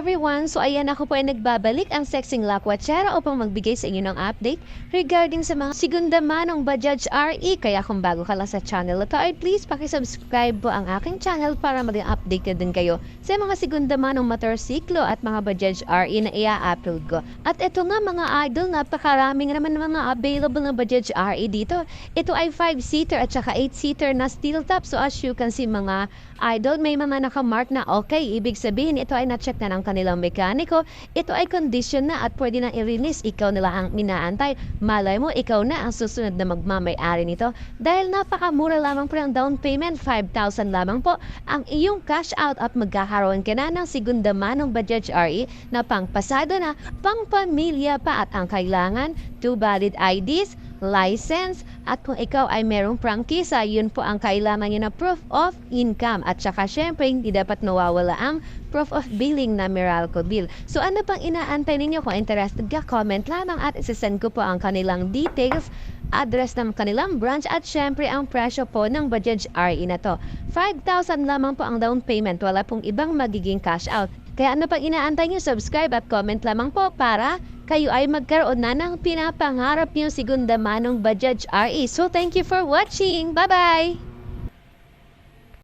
Everyone! So ayan ako po ay nagbabalik ang Sexing Lakwachera upang magbigay sa inyo ng update regarding sa mga segunda manong Bajaj RE. Kaya kung bago ka lang sa channel na to ay please pakisubscribe po ang aking channel para maging updated din kayo sa mga segunda manong motorsiklo at mga Bajaj RE na ia-upload ko. At ito nga mga idol, napakaraming naman mga available na Bajaj RE dito. Ito ay 5-seater at saka 8-seater na steel top. So as you can see mga idol, may mga nakamark na okay. Ibig sabihin, ito ay na-check na ng kanilang mekaniko. Ito ay condition na at pwede na i-release. Ikaw nila ang minaantay. Malay mo, ikaw na ang susunod na magmamay-ari nito. Dahil napakamura lamang po ng down payment, 5,000 lamang po ang iyong cash out at magkakaroon ka na ng segunda manong Bajaj RE na pangpasado na, pangpamilya pa at ang kailangan, two valid IDs, license, at kung ikaw ay merong prangkisa, yun po ang kailangan nyo na proof of income. At saka syempre, hindi dapat nawawala ang proof of billing na Meralco bill. So ano pang inaantay ninyo? Kung interested ka, comment lamang at isasend ko po ang kanilang details address ng kanilang branch at syempre ang presyo po ng Bajaj RE na to. 5,000 lamang po ang down payment, wala pong ibang magiging cash out. Kaya ano pang inaantay nyo, subscribe at comment lamang po para kayo ay magkaroon na ng pinapangarap nyo segunda manong Bajaj RE. So thank you for watching. Bye-bye!